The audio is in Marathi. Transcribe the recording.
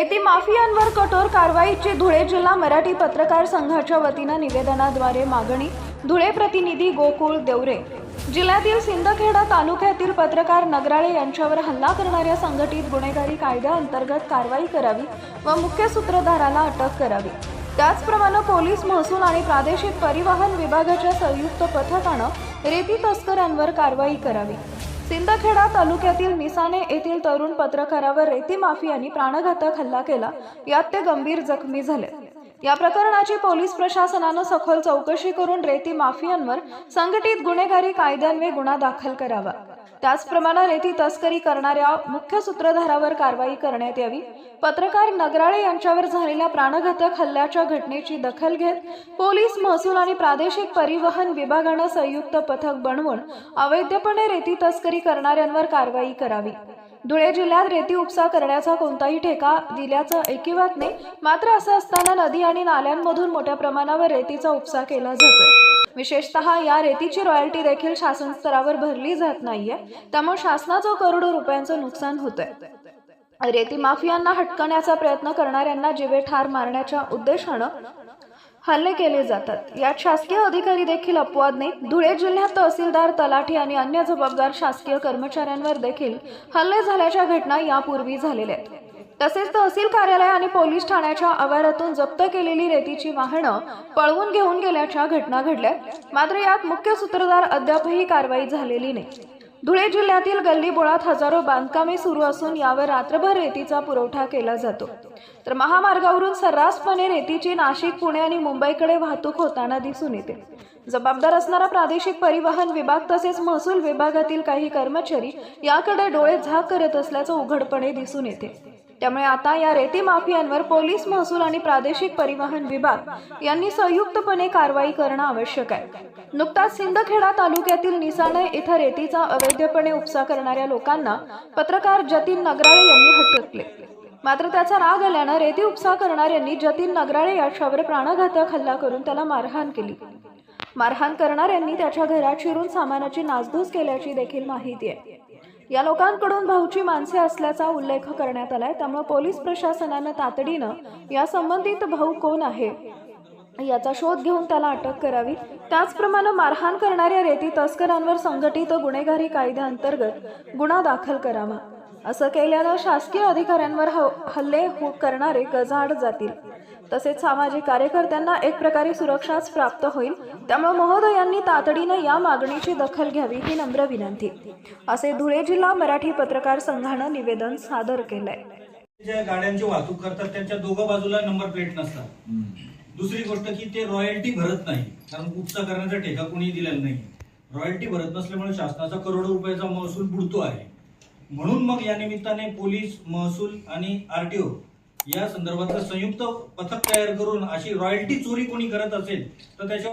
माफियांवर कठोर कारवाईची धुळे जिल्हा मराठी पत्रकार संघाच्या वतीनं निवेदनाद्वारे मागणी. धुळे प्रतिनिधी गोकुळ देवरे. जिल्ह्यातील सिंदखेडा तालुक्यातील पत्रकार नगराळे यांच्यावर हल्ला करणाऱ्या संघटित गुन्हेगारी कायद्याअंतर्गत कारवाई करावी व मुख्य सूत्रधाराला अटक करावी. त्याचप्रमाणे पोलीस महसूल आणि प्रादेशिक परिवहन विभागाच्या संयुक्त पथकानं रेती तस्करांवर कारवाई करावी. सिंदखेडा तालुक्यातील मिसाने येथील तरुण पत्रकारावर रेती माफियांनी प्राणघातक हल्ला केला. यात ते गंभीर जखमी झाले. या प्रकरणाची पोलीस प्रशासनानं सखोल चौकशी करून रेती माफियांवर संघटित गुन्हेगारी कायद्यान्वये गुन्हा दाखल करावा. त्याचप्रमाणे रेती तस्करी करणाऱ्या मुख्य सूत्रधारावर कारवाई करण्यात यावी. पत्रकार नगराळे यांच्यावर झालेल्या प्राणघातक हल्ल्याच्या घटनेची दखल घेत पोलीस महसूल आणि प्रादेशिक परिवहन विभागानं संयुक्त पथक बनवून अवैधपणे रेती तस्करी करणाऱ्यांवर कारवाई करावी. धुळे जिल्ह्यात रेती उपसा करण्याचा कोणताही ठेका दिल्याचं ऐकिवात नाही मात्र असं असताना नदी आणि नाल्यांमधून मोठ्या प्रमाणावर रेतीचा उपसा केला जातोय. विशेषतः या रेतीची रॉयल्टी देखील शासन स्तरावर भरली जात नाहीये. त्यामुळे शासनाचं करोडो रुपयांचं नुकसान होतंय. रेती माफियांना हटकण्याचा प्रयत्न करणाऱ्यांना जिवे ठार मारण्याच्या उद्देशानं हल्ले केले जातात. यात शासकीय अधिकारी देखील अपवाद नाही धुळे जिल्ह्यात तहसीलदार तलाठी आणि अन्य जबाबदार शासकीय कर्मचाऱ्यांवर देखील हल्ले झाल्याच्या घटना यापूर्वी झालेल्या आहेत. तसेच तहसील कार्यालय आणि पोलीस ठाण्याच्या आवारातून जप्त केलेली रेतीची वाहनं पळवून घेऊन गेल्याच्या घटना घडल्या. मात्र यात मुख्य सूत्रधार अद्यापही कारवाई झालेली नाही. धुळे जिल्ह्यातील गल्लीबोळात हजारो बांधकामे सुरू असून यावर रात्रभर रेतीचा पुरवठा केला जातो. तर महामार्गावरून सर्रासपणे रेतीची नाशिक पुणे आणि मुंबईकडे वाहतूक होताना दिसून येते. जबाबदार असणारा प्रादेशिक परिवहन विभाग तसेच महसूल विभागातील काही कर्मचारी याकडे डोळे झाक करत असल्याचं उघडपणे दिसून येते. त्यामुळे आता या रेती माफियांवर पोलीस महसूल आणि प्रादेशिक परिवहन विभाग यांनी संयुक्तपणे कारवाई करणं आवश्यक आहे. नुकताच सिंदखेडा तालुक्यातील निसाणे इथं रेतीचा अवैधपणे उपसा करणाऱ्या लोकांना पत्रकार जतीन नगराळे यांनी हटकले मात्र त्याचा राग आल्यानं रेती उपसा करणाऱ्यांनी जतीन नगराळे याच्यावर प्राणघातक हल्ला करून त्याला मारहाण केली. मारहाण करणाऱ्यांनी त्याच्या घरात शिरून सामानाची नासधूस केल्याची देखील माहिती आहे. या लोकांकडून भाऊची माणसे असल्याचा उल्लेख करण्यात आलाय. त्यामुळे पोलीस प्रशासनानं तातडीनं या संबंधित भाऊ कोण आहे याचा शोध घेऊन त्याला अटक करावी. त्याचप्रमाणे मारहाण करणाऱ्या रेती तस्करांवर संघटित गुन्हेगारी कायद्याअंतर्गत गुन्हा दाखल करावा. असं केल्यानं शासकीय अधिकाऱ्यांवर ह- हो-, हल्ले हो करणारे गजाआड जातील. तसेच सामाजिक कार्यकर्त्यांना एक प्रकारे सुरक्षाच प्राप्त होईल. त्यामुळे महोदयांनी तातडीनं या मागणीची दखल घ्यावी ही नम्र विनंती. असे धुळे जिल्हा मराठी पत्रकार संघानं निवेदन सादर केलंय. ज्या गाड्यांची वाहतूक करतात त्यांच्या दोघं बाजूला नंबर प्लेट नसतात. दुसरी गोष्ट की ते रॉयल्टी भरत नाही. कारण उपसा करण्याचा ठेका कुणी दिलेला नाही. रॉयल्टी भरत नसल्यामुळे शासनाचा करोडो रुपयाचा महसूल बुडतो आहे. म्हणून मग या निमित्ताने पोलीस महसूल आणि आरटीओ या संदर्भातलं संयुक्त पथक तयार करून अशी रॉयल्टी चोरी कोणी करत असेल तर त्याच्या